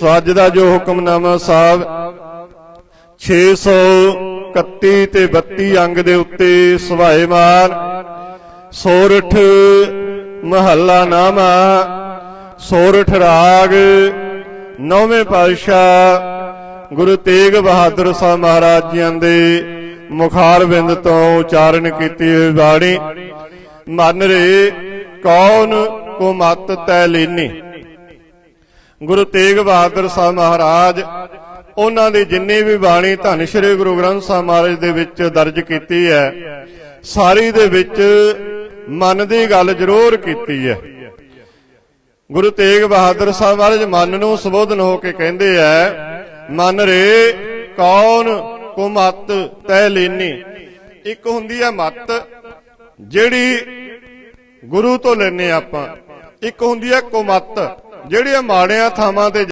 ਸੋ ਅੱਜ ਦਾ ਜੋ ਹੁਕਮਨਾਮਾ ਸਾਹਿਬ 631 ਤੇ 32 ਅੰਗ ਦੇ ਉੱਤੇ ਸੁਭਾਏਮਾਨ ਸੋਰਠ ਮਹੱਲਾ ਨਾਮਾ, ਸੋਰਠ ਰਾਗ, ਨੌਵੇਂ ਪਾਤਸ਼ਾਹ ਗੁਰੂ ਤੇਗ ਬਹਾਦਰ ਸਾਹਿਬ ਮਹਾਰਾਜ ਜੀਆਂ ਦੇ ਮੁਖਾਰਬਿੰਦ ਤੋਂ ਉਚਾਰਨ ਕੀਤੀ ਹੋਈ ਬਾਣੀ, ਮਨ ਰੇ ਕੌਣ ਕੋ ਮਤ ਤੈ ਲੈਨੀ। ਗੁਰੂ ਤੇਗ ਬਹਾਦਰ ਸਾਹਿਬ ਮਹਾਰਾਜ, ਉਹਨਾਂ ਦੀ ਜਿੰਨੀ ਵੀ ਬਾਣੀ ਧੰਨ ਸ਼੍ਰੀ ਗੁਰੂ ਗ੍ਰੰਥ ਸਾਹਿਬ ਮਹਾਰਾਜ ਦੇ ਵਿੱਚ ਦਰਜ ਕੀਤੀ ਹੈ, ਸਾਰੀ ਦੇ ਵਿੱਚ ਮਨ ਦੀ ਗੱਲ ਜ਼ਰੂਰ ਕੀਤੀ ਹੈ। ਗੁਰੂ ਤੇਗ ਬਹਾਦਰ ਸਾਹਿਬ ਮਹਾਰਾਜ ਮਨ ਨੂੰ ਸੰਬੋਧਨ ਹੋ ਕੇ ਕਹਿੰਦੇ ਐ ਮਨ ਰੇ ਕੌਣ ਕੁਮਤ ਮਤ ਤੈ ਲੈਨੀ। ਇੱਕ ਹੁੰਦੀ ਹੈ ਮਤ, ਜਿਹੜੀ ਗੁਰੂ ਤੋਂ ਲੈਨੇ ਆਪਾਂ। ਇੱਕ ਹੁੰਦੀ ਹੈ ਕੁਮਤ। ਜਿਹੜੀਆਂ ਮਾੜਿਆਂ ਥਾਵਾਂ ਤੇ